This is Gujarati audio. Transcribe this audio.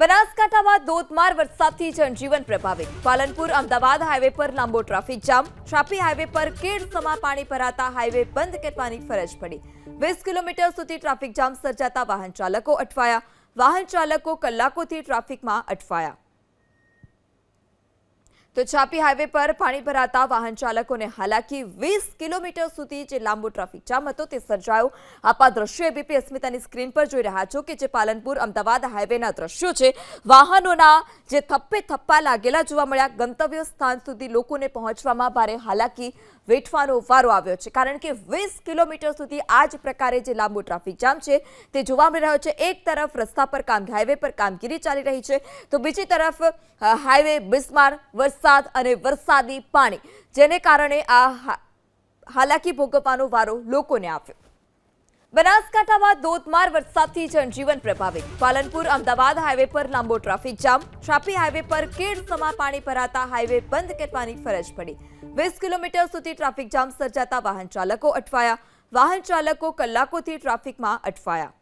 બનાસકાંઠામાં ધોધમાર વરસાદથી જનજીવન પ્રભાવિત. પાલનપુર, અમદાવાદ હાઈવે પર લાંબો ટ્રાફિક જામ. છાપી હાઈવે પર કેડ સમા પાણી ભરાતા હાઈવે બંધ કરવાની ફરજ પડી. વીસ કિલોમીટર સુધી ટ્રાફિક જામ સર્જાતા વાહન ચાલકો અટવાયા. વાહન ચાલકો કલાકોથી ટ્રાફિકમાં અટવાયા. તો છાપી હાઈવે પર પાણી ભરાતા વાહન ચાલકોને હાલાકી વીસ કિલોમીટર સુધી જે લાંબો ટ્રાફિક જામ હતો તે સર્જાયો. આપા દ્રશ્યો એબીપી અસ્મિતાની સ્ક્રીન પર જોઈ રહ્યા છો કે જે પાલનપુર, અમદાવાદ હાઈવેના દ્રશ્યો છે, વાહનોના જે થપ્પે થપ્પા લાગેલા જોવા મળ્યા. ગંતવ્ય સ્થાન સુધી લોકોને પહોંચવામાં ભારે હાલાકી વેઠવાનો વારો આવ્યો છે. કારણ કે વીસ કિલોમીટર સુધી આ જ પ્રકારે જે લાંબો ટ્રાફિક જામ છે તે જોવા મળી રહ્યો છે. એક તરફ રસ્તા પર કામ હાઈવે પર કામગીરી ચાલી રહી છે. તો બીજી તરફ હાઈવે, બિસ્માર, વરસાદ અને વરસાદી પાણી, જેને કારણે આ હાલાકી ભોગવવાનો વારો લોકોને આવ્યો. બનાસકાંઠામાં ધોધમાર વરસાદથી જનજીવન પ્રભાવિત. પાલનપુર, અમદાવાદ હાઈવે પર લાંબો ટ્રાફિક જામ. છાપી હાઈવે પર કેડ સમા પાણી ભરાતા હાઈવે બંધ કરવાની ફરજ પડી. વીસ કિલોમીટર સુધી ટ્રાફિક જામ સર્જાતા વાહન ચાલકો અટવાયા. વાહન ચાલકો કલાકોથી ટ્રાફિકમાં અટવાયા.